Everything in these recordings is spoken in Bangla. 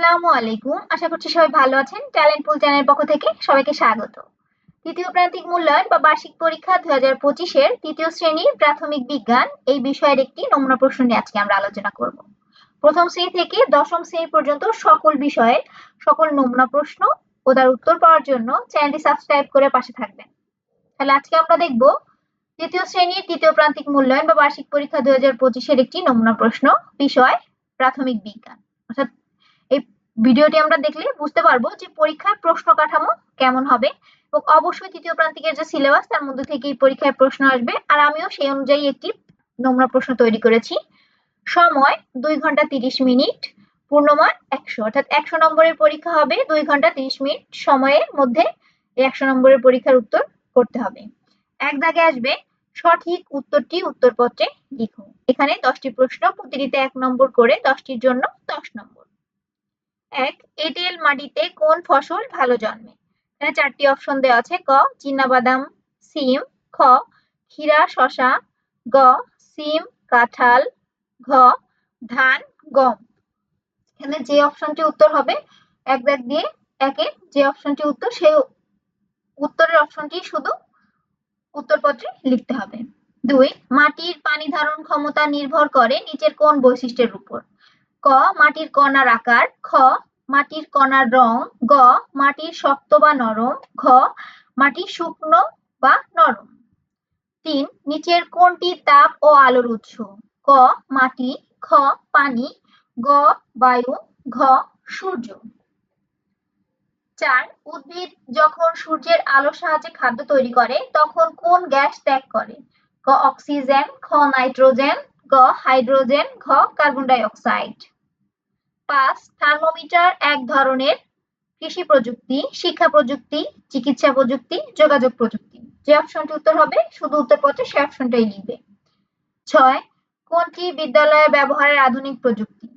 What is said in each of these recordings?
আসসালামু আলাইকুম। আশা করছি সবাই ভালো আছেন। ট্যালেন্ট পুল চ্যানেলের পক্ষ থেকে সবাইকে স্বাগত। তৃতীয় প্রান্তিক মূল্যায়ন বা বার্ষিক পরীক্ষা দুই হাজার তৃতীয় শ্রেণির প্রাথমিক বিজ্ঞান এই বিষয়ের একটি নমুনা প্রশ্ন নিয়ে আজকে আমরা আলোচনা করব। প্রথম শ্রেণি থেকে দশম শ্রেণি পর্যন্ত সকল বিষয়ের সকল নমুনা প্রশ্ন ও তার উত্তর পাওয়ার জন্য চ্যানেলটি সাবস্ক্রাইব করে পাশে থাকবেন। তাহলে আজকে আমরা দেখব তৃতীয় শ্রেণির তৃতীয় প্রান্তিক মূল্যায়ন বা বার্ষিক পরীক্ষা দুই একটি নমুনা প্রশ্ন বিষয় প্রাথমিক বিজ্ঞান। অর্থাৎ এই ভিডিওটি আমরা দেখলে বুঝতে পারব যে পরীক্ষার প্রশ্ন কাঠামো কেমন হবে এবং অবশ্যই তৃতীয় প্রান্তিকের যে সিলেবাস তার মধ্যে থেকে এই পরীক্ষায় প্রশ্ন আসবে। আর আমিও সেই অনুযায়ী একটি নমুনা প্রশ্ন তৈরি করেছি। সময় দুই ঘণ্টা তিরিশ মিনিট, পূর্ণমান একশো। অর্থাৎ একশো নম্বরের পরীক্ষা হবে দুই ঘণ্টা তিরিশ মিনিট। সময়ের মধ্যে একশো নম্বরের পরীক্ষার উত্তর করতে হবে। এক দাগে আসবে, সঠিক উত্তরটি উত্তরপত্রে লিখুন। এখানে দশটি প্রশ্ন, প্রতিটিতে এক নম্বর করে দশটির জন্য দশ নম্বর। এক, এঁটেল মাটিতে কোন ফসল ভালো জন্মে? এখানে চারটি অপশন দেওয়া আছে, ক বাদাম সিম, খ, ক্ষীরা শশা গ, সিম, কাঁঠাল, ঘ, ধান, গম। এখানে যে অপশনটি উত্তর হবে, এক দাগ দিয়ে একে যে অপশনটি উত্তর, সেই উত্তরের অপশনটি শুধু উত্তরপত্রে লিখতে হবে। দুই, মাটির পানি ধারণ ক্ষমতা নির্ভর করে নিচের কোন বৈশিষ্ট্যের উপর। ক, মাটির কণার আকার, খ, মাটির কণার রং, গ, মাটির শক্ত বা নরম, ঘ, মাটি শুকনো বা নরম। তিন, নিচের কোনটি তাপ ও আলোর উৎস? ক, মাটি, খ, পানি, গ, বায়ু, ঘ, সূর্য। চার, উদ্ভিদ যখন সূর্যের আলোর সাহায্যে খাদ্য তৈরি করে, তখন কোন গ্যাস ত্যাগ করে? ক, অক্সিজেন, খ, নাইট্রোজেন গ হাইড্রোজেন, ঘ কার্বন ডাই অক্সাইড পাঁচ, থার্মোমিটার এক ধরনের কৃষি প্রযুক্তি, শিক্ষা প্রযুক্তি, চিকিৎসা প্রযুক্তি, যোগাযোগ প্রযুক্তি। যে অপশনটি উত্তর হবে, শুধু উত্তরপত্রে সে অপশনটাই লিখবে। ছয়, কোনটি বিদ্যালয়ে ব্যবহারের আধুনিক প্রযুক্তি?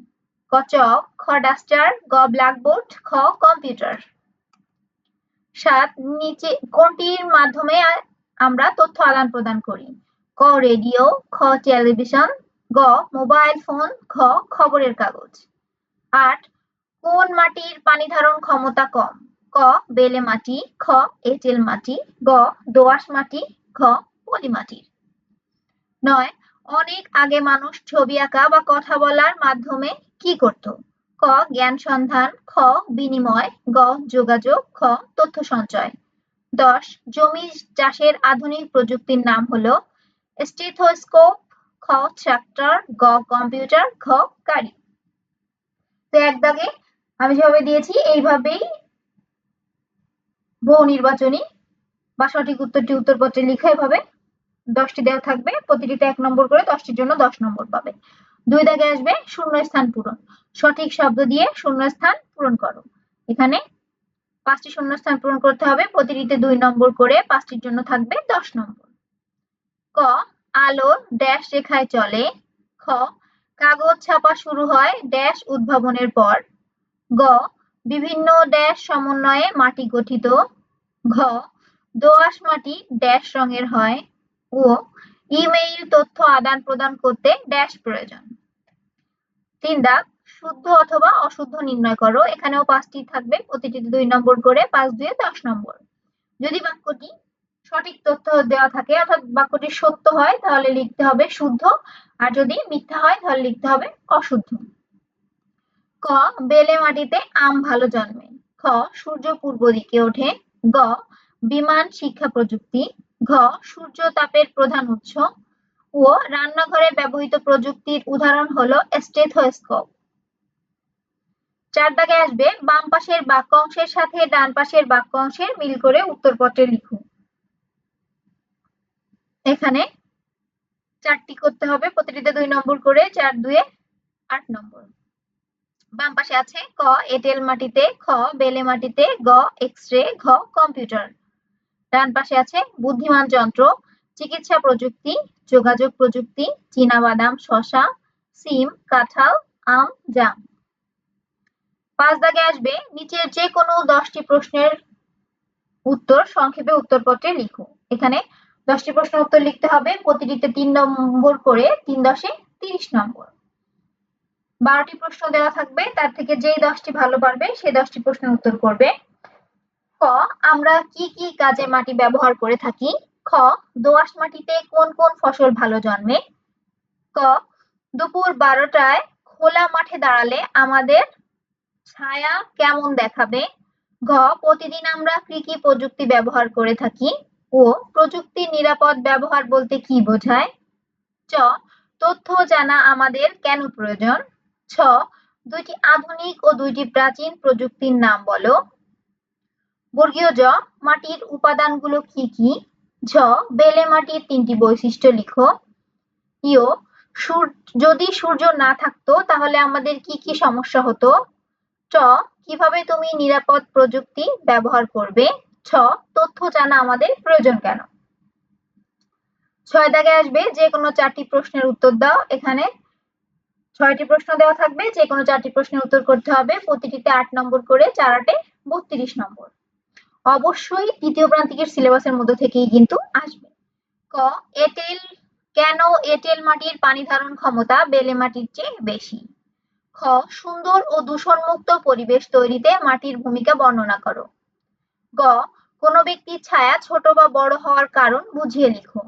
ক চক খ ডাস্টার, গ ব্ল্যাকবোর্ড, খ কম্পিউটার। সাত, নিচে কোনটির মাধ্যমে আমরা তথ্য আদান প্রদান করি? ক, রেডিও, খ, টেলিভিশন গ, মোবাইল ফোন খ খবরের কাগজ। আট, কোন মাটির পানি ধারণ ক্ষমতা কম? ক, বেলে মাটি, খ এঁটেল মাটি, গ, দোআঁশ মাটি, ঘ, পলি মাটির নয়, অনেক আগে মানুষ ছবি আঁকা বা কথা বলার মাধ্যমে কি করত? ক, জ্ঞান সন্ধান, খ, বিনিময়, গ, যোগাযোগ, খ, তথ্য সঞ্চয়। দশ, জমি চাষের আধুনিক প্রযুক্তির নাম হলো স্টেথোস্কোপ খ ট্রাক্টর গ কম্পিউটার ঘ, গাড়ি। তো এক দাগে আমি যেভাবে দিয়েছি, এইভাবেই বহু নির্বাচনী বা সঠিক উত্তরটি উত্তরপত্রে লিখে এভাবে দশটি দেওয়া থাকবে। প্রতিটিতে এক নম্বর করে দশটির জন্য দশ নম্বর পাবে। দুই দাগে আসবে শূন্য স্থান পূরণ। সঠিক শব্দ দিয়ে শূন্য স্থান পূরণ করো। এখানে পাঁচটি শূন্য স্থান পূরণ করতে হবে। প্রতিটিতে দুই নম্বর করে পাঁচটির জন্য থাকবে দশ নম্বর। ক আলো ড্যাশ রেখায় চলে। খ, কাগজ ছাপা শুরু হয় ড্যাশ উদ্ভাবনের পর। গ, বিভিন্ন ড্যাশ সমন্বয়ে মাটি গঠিত। ঘ, দোআঁশ মাটি ড্যাশ রঙের হয়। ও, ইমেইল তথ্য আদান প্রদান করতে ড্যাশ প্রয়োজন। তিন দাগ, শুদ্ধ অথবা অশুদ্ধ নির্ণয় করো। এখানেও পাঁচটি থাকবে। প্রতিটি দুই নম্বর করে, পাঁচ দুয়ে দশ নম্বর। যদি বাক্যটি সঠিক তথ্য দেওয়া থাকে, অর্থাৎ বাক্যটি সত্য হয়, তাহলে লিখতে হবে শুদ্ধ, আর যদি মিথ্যা হয়, তাহলে লিখতে হবে অশুদ্ধ। ক, বেলে মাটিতে আম ভালো জন্মে। খ, সূর্য পূর্ব দিকে ওঠে। গ, বিমান শিক্ষা প্রযুক্তি। ঘ, সূর্য তাপের প্রধান উৎস। ও রান্নাঘরে ব্যবহৃত প্রযুক্তির উদাহরণ হলো স্টেথোস্কোপ। চার দাগে আসবে, বাম পাশের বাক্য অংশের সাথে ডান পাশের বাক্য অংশের মিল করে উত্তরপত্রে লিখুন। এখানে চারটি করতে হবে, প্রতিটিতে দুই নম্বর করে চার, দুয়ে আট নম্বর। বাম পাশে আছে ক এঁটেল মাটিতে খ বেলে মাটিতে গ এক্স রে ঘ, কম্পিউটার। ডান পাশে আছে বুদ্ধিমান যন্ত্র, চিকিৎসা প্রযুক্তি, যোগাযোগ প্রযুক্তি বাদাম শশা, সিম, কাঁঠাল, আম, জাম। পাঁচ দাগে আসবে নিচের যে কোনো দশটি প্রশ্নের উত্তর, সংক্ষেপে উত্তরপত্রে লিখো এখানে দশটি প্রশ্ন উত্তর লিখতে হবে। প্রতিটিতে তিন নম্বর করে তিন দশে তিরিশ নম্বর। বারোটি প্রশ্ন দেওয়া থাকবে, তার থেকে যেই দশটি ভালো পারবে সেই দশটি প্রশ্নের উত্তর করবে। ক, আমরা কি কি কাজে মাটি ব্যবহার করে থাকি? খ, দোআঁশ মাটিতে কোন কোন ফসল ভালো জন্মে? ক, দুপুর বারোটায় খোলা মাঠে দাঁড়ালে আমাদের ছায়া কেমন দেখাবে? ঘ, প্রতিদিন আমরা কি কি প্রযুক্তি ব্যবহার করে থাকি? ও প্রযুক্তির নিরাপদ ব্যবহার বলতে কি বোঝায়? চ, তথ্য জানা আমাদের কেন প্রয়োজন? ছ, দুইটি আধুনিক ও দুইটি প্রাচীন প্রযুক্তির নাম বলো। বর্গীয় জ, মাটির উপাদানগুলো কি কি? ঝ, বেলে মাটির তিনটি বৈশিষ্ট্য লিখো। ইও যদি সূর্য না থাকতো তাহলে আমাদের কি কি সমস্যা হতো? চ, কীভাবে তুমি নিরাপদ প্রযুক্তি ব্যবহার করবে? ছ, তথ্য জানা আমাদের প্রয়োজন কেন? ছয় দাগে আসবে, যে কোনো চারটি প্রশ্নের উত্তর দাও। এখানে ছয়টি প্রশ্ন দেওয়া থাকবে, যে কোনো চারটি প্রশ্নের উত্তর করতে হবে। প্রতিটিতে আট নম্বর করে চার আটে বত্রিশ নম্বর। অবশ্যই তৃতীয় প্রান্তিকের সিলেবাসের মধ্যে থেকেই কিন্তু আসবে। ক, এটেল, কেন এটেল মাটির পানি ধারণ ক্ষমতা বেলে মাটির চেয়ে বেশি? খ, সুন্দর ও দূষণমুক্ত পরিবেশ তৈরিতে মাটির ভূমিকা বর্ণনা করো। গ, কোনো ব্যক্তির ছায়া ছোট বা বড় হওয়ার কারণ বুঝিয়ে লিখো।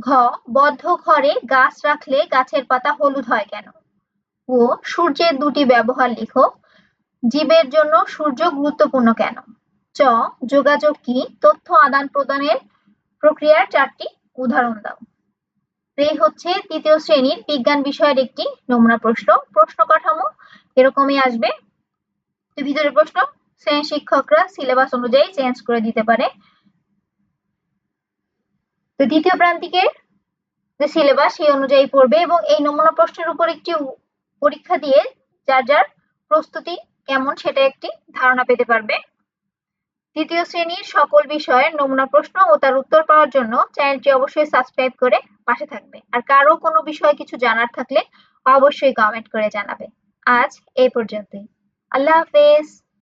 ঘ, বদ্ধ ঘরে গাছ রাখলে গাছের পাতা হলুদ হয় কেন? ও, সূর্যের দুটি ব্যবহার লিখো। জীবের জন্য সূর্য গুরুত্বপূর্ণ কেন? চ, যোগাযোগ কি? তথ্য আদান প্রদানের প্রক্রিয়ার চারটি উদাহরণ দাও। এই হচ্ছে তৃতীয় শ্রেণির বিজ্ঞান বিষয়ের একটি নমুনা প্রশ্ন। প্রশ্ন কাঠামো, এরকমই আসবে। ভিতরের প্রশ্ন শ্রেণি শিক্ষকরা সিলেবাস অনুযায়ী চেঞ্জ করে দিতে পারে। তো দ্বিতীয় প্রান্তিকের যে সিলেবাস সেই অনুযায়ী পড়বে এবং এই নমুনা প্রশ্নের উপর একটি পরীক্ষা দিয়ে যার যার প্রস্তুতি কেমন সেটা একটি ধারণা পেতে পারবে। তৃতীয় শ্রেণির সকল বিষয়ের নমুনা প্রশ্ন ও তার উত্তর পাওয়ার জন্য চ্যানেলটি অবশ্যই সাবস্ক্রাইব করে পাশে থাকবে। আর কারও কোনো বিষয়ে কিছু জানার থাকলে অবশ্যই কমেন্ট করে জানাবে। আজ এই পর্যন্তই। আল্লাহ হাফেজ।